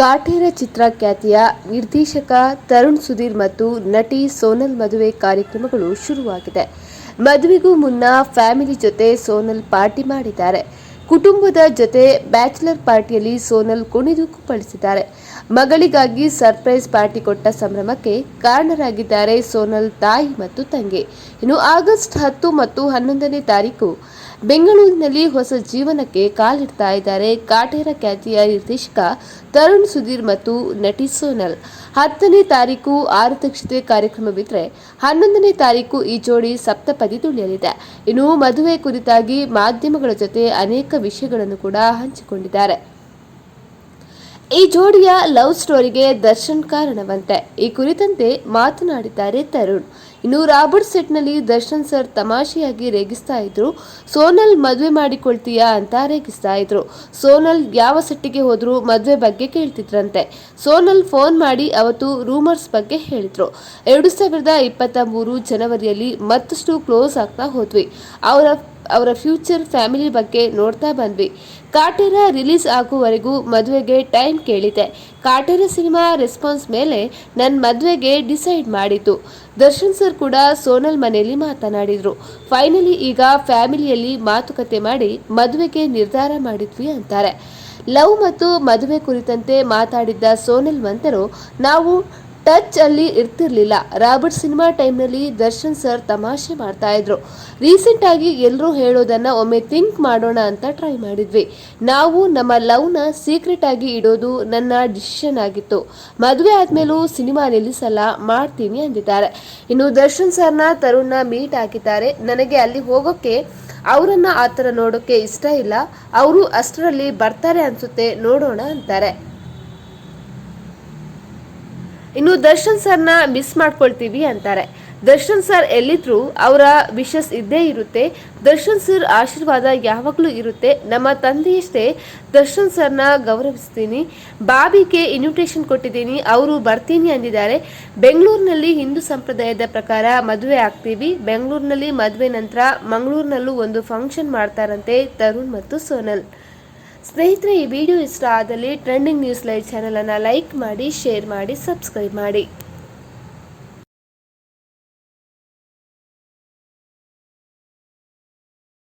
ಕಾಟೇರ ಚಿತ್ರ ಖ್ಯಾತಿಯ ನಿರ್ದೇಶಕ ತರುಣ್ ಸುಧೀರ್ ಮತ್ತು ನಟಿ ಸೋನಲ್ ಮದುವೆ ಕಾರ್ಯಕ್ರಮಗಳು ಶುರುವಾಗಿದೆ. ಮದುವೆಗೂ ಮುನ್ನ ಫ್ಯಾಮಿಲಿ ಜೊತೆ ಸೋನಲ್ ಪಾರ್ಟಿ ಮಾಡಿದ್ದಾರೆ. ಕುಟುಂಬದ ಜೊತೆ ಬ್ಯಾಚುಲರ್ ಪಾರ್ಟಿಯಲ್ಲಿ ಸೋನಲ್ ಕುಣಿದು ಕುಪ್ಪಳಿಸಿದ್ದಾರೆ ಮಗಳಿಗಾಗಿ ಸರ್ಪ್ರೈಸ್ ಪಾರ್ಟಿ ಕೊಟ್ಟ ಸಂಭ್ರಮಕ್ಕೆ ಕಾರಣರಾಗಿದ್ದಾರೆ ಸೋನಲ್ ತಾಯಿ ಮತ್ತು ತಂಗಿ. ಇನ್ನು ಆಗಸ್ಟ್ ಹತ್ತು ಮತ್ತು ಹನ್ನೊಂದನೇ ತಾರೀಕು ಬೆಂಗಳೂರಿನಲ್ಲಿ ಹೊಸ ಜೀವನಕ್ಕೆ ಕಾಲಿಡ್ತಾ ಇದ್ದಾರೆ ಕಾಟೇರ ಖ್ಯಾತಿಯ ನಿರ್ದೇಶಕ ತರುಣ್ ಸುಧೀರ್ ಮತ್ತು ನಟಿ ಸೋನಲ್. ಹತ್ತನೇ ತಾರೀಕು ಆರತಕ್ಷತೆ ಕಾರ್ಯಕ್ರಮವಿದ್ರೆ ಹನ್ನೊಂದನೇ ತಾರೀಕು ಈ ಜೋಡಿ ಸಪ್ತಪದಿ ತುಳಿಯಲಿದೆ. ಇನ್ನು ಮದುವೆ ಕುರಿತಾಗಿ ಮಾಧ್ಯಮಗಳ ಜೊತೆ ಅನೇಕ ವಿಷಯಗಳನ್ನು ಕೂಡ ಹಂಚಿಕೊಂಡಿದ್ದಾರೆ. ಈ ಜೋಡಿಯ ಲವ್ ಸ್ಟೋರಿಗೆ ದರ್ಶನ್ ಕಾರಣವಂತೆ ಈ ಕುರಿತಂತೆ ಮಾತನಾಡಿದ್ದಾರೆ ತರುಣ್. ಇನ್ನು ರಾಬರ್ಟ್ ಸೆಟ್ನಲ್ಲಿ ದರ್ಶನ್ ಸರ್ ತಮಾಷೆಯಾಗಿ ರೇಗಿಸ್ತಾ ಇದ್ರು. ಸೋನಲ್ ಮದುವೆ ಮಾಡಿಕೊಳ್ತೀಯಾ ಅಂತ ರೇಗಿಸ್ತಾ ಇದ್ರು. ಸೋನಲ್ ಯಾವ ಸೆಟ್ಟಿಗೆ ಹೋದ್ರು ಮದುವೆ ಬಗ್ಗೆ ಕೇಳ್ತಿದ್ರಂತೆ. ಸೋನಲ್ ಫೋನ್ ಮಾಡಿ ಅವತ್ತು ರೂಮರ್ಸ್ ಬಗ್ಗೆ ಹೇಳಿದ್ರು. ಎರಡು ಸಾವಿರದ ಇಪ್ಪತ್ತ ಮೂರು ಜನವರಿಯಲ್ಲಿ ಮತ್ತಷ್ಟು ಕ್ಲೋಸ್ ಆಗ್ತಾ ಹೋದ್ವಿ. ಅವರ ಅವರ ಫ್ಯೂಚರ್ ಫ್ಯಾಮಿಲಿ ಬಗ್ಗೆ ನೋಡ್ತಾ ಬಂದ್ವಿ. ಕಾಟೇರ ರಿಲೀಸ್ ಆಗುವವರೆಗೂ ಮದುವೆಗೆ ಟೈಮ್ ಕೇಳಿದೆ. ಕಾಟೇರ ಸಿನಿಮಾ ರೆಸ್ಪಾನ್ಸ್ ಮೇಲೆ ನನ್ನ ಮದುವೆಗೆ ಡಿಸೈಡ್ ಮಾಡಿತು ದರ್ಶನ್ ಸರ್ ಕೂಡ ಸೋನಲ್ ಮನೆಯಲ್ಲಿ ಮಾತನಾಡಿದ್ರು. ಫೈನಲಿ ಈಗ ಫ್ಯಾಮಿಲಿಯಲ್ಲಿ ಮಾತುಕತೆ ಮಾಡಿ ಮದುವೆಗೆ ನಿರ್ಧಾರ ಮಾಡಿದ್ವಿ ಅಂತಾರೆ. ಲವ್ ಮತ್ತು ಮದುವೆ ಕುರಿತಂತೆ ಮಾತಾಡಿದ್ದ ಸೋನಲ್ ಮಂತರು, ನಾವು ಟಚ್ ಅಲ್ಲಿ ಇರ್ತಿರ್ಲಿಲ್ಲ. ರಾಬರ್ಟ್ ಸಿನಿಮಾ ಟೈಮ್ನಲ್ಲಿ ದರ್ಶನ್ ಸರ್ ತಮಾಷೆ ಮಾಡ್ತಾ ಇದ್ರು. ರೀಸೆಂಟ್ ಆಗಿ ಎಲ್ಲರೂ ಹೇಳೋದನ್ನ ಒಮ್ಮೆ ಥಿಂಕ್ ಮಾಡೋಣ ಅಂತ ಟ್ರೈ ಮಾಡಿದ್ವಿ. ನಾವು ನಮ್ಮ ಲವ್ನ ಸೀಕ್ರೆಟ್ ಆಗಿ ಇಡೋದು ನನ್ನ ಡಿಸಿಷನ್ ಆಗಿತ್ತು. ಮದುವೆ ಆದ್ಮೇಲೂ ಸಿನಿಮಾ ನಿಲ್ಲಿಸಲ್ಲ, ಮಾಡ್ತೀನಿ ಅಂದಿದ್ದಾರೆ. ಇನ್ನು ದರ್ಶನ್ ಸರ್ನ ತರುಣ್ನ ಮೀಟ್ ಹಾಕಿದ್ದಾರೆ. ನನಗೆ ಅಲ್ಲಿ ಹೋಗೋಕೆ, ಅವರನ್ನ ಆ ಥರ ನೋಡೋಕೆ ಇಷ್ಟ ಇಲ್ಲ. ಅವರು ಅಷ್ಟರಲ್ಲಿ ಬರ್ತಾರೆ ಅನ್ಸುತ್ತೆ, ನೋಡೋಣ ಅಂತಾರೆ. ಇನ್ನು ದರ್ಶನ್ ಸರ್ನ ಮಿಸ್ ಮಾಡ್ಕೊಳ್ತೀವಿ ಅಂತಾರೆ. ದರ್ಶನ್ ಸರ್ ಎಲ್ಲಿದ್ರು ಅವರ ವಿಶಸ್ ಇದ್ದೇ ಇರುತ್ತೆ. ದರ್ಶನ್ ಸರ್ ಆಶೀರ್ವಾದ ಯಾವಾಗಲೂ ಇರುತ್ತೆ. ನಮ್ಮ ತಂದೆಯಷ್ಟೇ ದರ್ಶನ್ ಸರ್ನ ಗೌರವಿಸ್ತೀನಿ. ಬಾಬಿಗೆ ಇನ್ವಿಟೇಷನ್ ಕೊಟ್ಟಿದ್ದೀನಿ. ಅವರು ಬರ್ತೀನಿ ಅಂದಿದ್ದಾರೆ. ಬೆಂಗಳೂರಿನಲ್ಲಿ ಹಿಂದೂ ಸಂಪ್ರದಾಯದ ಪ್ರಕಾರ ಮದುವೆ ಆಗ್ತೀವಿ. ಬೆಂಗಳೂರಿನಲ್ಲಿ ಮದುವೆ ನಂತರ ಮಂಗಳೂರಿನಲ್ಲೂ ಒಂದು ಫಂಕ್ಷನ್ ಮಾಡ್ತಾರಂತೆ ತರುಣ್ ಮತ್ತು ಸೋನಲ್. ಸ್ನೇಹಿತರೆ, ಈ ವಿಡಿಯೋ ಇಷ್ಟ ಆದಲ್ಲಿ ಟ್ರೆಂಡಿಂಗ್ ನ್ಯೂಸ್ ಲೈವ್ ಚಾನಲನ್ನು ಲೈಕ್ ಮಾಡಿ ಶೇರ್ ಮಾಡಿ ಸಬ್ಸ್ಕ್ರೈಬ್ ಮಾಡಿ.